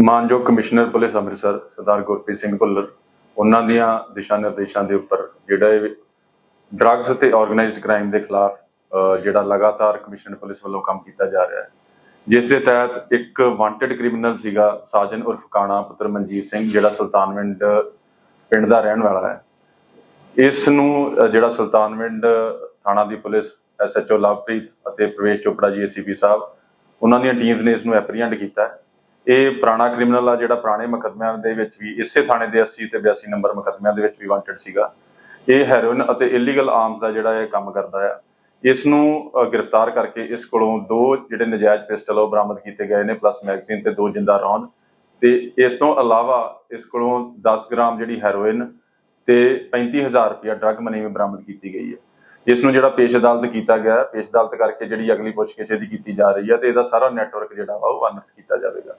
ਮਾਨਯੋਗ commissioner police Amritsar Sardar Gurpreet Singh Bhullar, ਉਹਨਾਂ ਦੀਆਂ ਦਿਸ਼ਾ ਨਿਰਦੇਸ਼ਾਂ ਦੇ ਉੱਪਰ ਜਿਹੜਾ ਇਹ ਡਰੱਗਸ ਤੇ ਆਰਗੇਨਾਈਜ਼ਡ ਕ੍ਰਾਈਮ ਦੇ ਖਿਲਾਫ ਜਿਹੜਾ ਲਗਾਤਾਰ ਕਮਿਸ਼ਨ ਪੁਲਿਸ ਵੱਲੋਂ ਕੰਮ ਕੀਤਾ ਜਾ ਰਿਹਾ ਹੈ। ਜਿਸ ਦੇ ਤਹਿਤ ਇੱਕ ਵਾਂਟਡ ਕ੍ਰਿਮੀਨਲ ਸੀਗਾ ਸਾਜਨ ਉਰਫ ਕਾਣਾ ਪੁੱਤਰ ਮਨਜੀਤ ਸਿੰਘ, ਜਿਹੜਾ ਸੁਲਤਾਨਵਿੰਡ ਪਿੰਡ ਦਾ ਰਹਿਣ ਵਾਲਾ ਹੈ। ਇਸ ਨੂੰ ਜਿਹੜਾ ਸੁਲਤਾਨਵਿੰਡ ਥਾਣਾ ਦੀ ਪੁਲਿਸ ਐਸਐਚਓ ਲਵਪ੍ਰੀਤ ਅਤੇ ਪ੍ਰਵੇਸ਼ ਚੋਪੜਾ ਜੀ ਏਸੀਪੀ ਸਾਹਿਬ, ਉਹਨਾਂ ਦੀਆਂ ਟੀਮਸ ਨੇ ਇਸ ਨੂੰ ਐਪਰੀਹੈਂਡ ਕੀਤਾ ਹੈ। ਇਹ ਪੁਰਾਣਾ ਕ੍ਰਿਮੀਨਲ ਆ, ਜਿਹੜਾ ਪੁਰਾਣੇ ਮੁਕੱਦਮਿਆਂ ਦੇ ਵਿੱਚ ਵੀ, ਇਸੇ ਥਾਣੇ ਦੇ 80 ਤੇ 82 ਨੰਬਰ ਮੁਕੱਦਮਿਆਂ ਦੇ ਵਿੱਚ ਵੀ ਵਾਂਟਡ ਸੀਗਾ। ਇਹ ਹੈਰੋਇਨ ਅਤੇ ਇਲੀਗਲ ਆਰਮਸ ਦਾ ਜਿਹੜਾ ਇਹ ਕੰਮ ਕਰਦਾ ਆ। ਇਸ ਨੂੰ ਗ੍ਰਿਫਤਾਰ ਕਰਕੇ ਇਸ ਕੋਲੋਂ ਦੋ ਜਿਹੜੇ ਨਜਾਇਜ਼ ਪਿਸਟਲ ਉਹ ਬਰਾਮਦ ਕੀਤੇ ਗਏ ਨੇ ਪਲੱਸ ਮੈਗਜ਼ੀਨ ਤੇ ਦੋ ਜਿੰਦਾ ਰੌਂਦ। ਤੇ ਇਸ ਤੋਂ ਇਲਾਵਾ ਇਸ ਕੋਲੋਂ 10 ਗ੍ਰਾਮ ਜਿਹੜੀ ਹੈਰੋਇਨ ਤੇ 35000 ਰੁਪਇਆ ਡਰੱਗ ਮਨੀ ਵੀ ਬਰਾਮਦ ਕੀਤੀ ਗਈ ਹੈ। ਇਸ ਨੂੰ ਜਿਹੜਾ ਪੇਸ਼ ਅਦਾਲਤ ਕੀਤਾ ਗਿਆ, ਪੇਸ਼ ਅਦਾਲਤ ਕਰਕੇ ਜਿਹੜੀ ਅਗਲੀ ਪੁੱਛਗਿੱਛ ਇਹਦੀ ਕੀਤੀ ਜਾ ਰਹੀ ਹੈ ਤੇ ਇਹਦਾ ਸਾਰਾ ਨੈਟਵਰਕ ਜਿਹੜਾ ਵਾ ਉਹ ਅਨਰਸ ਕੀਤਾ ਜਾਵੇਗਾ।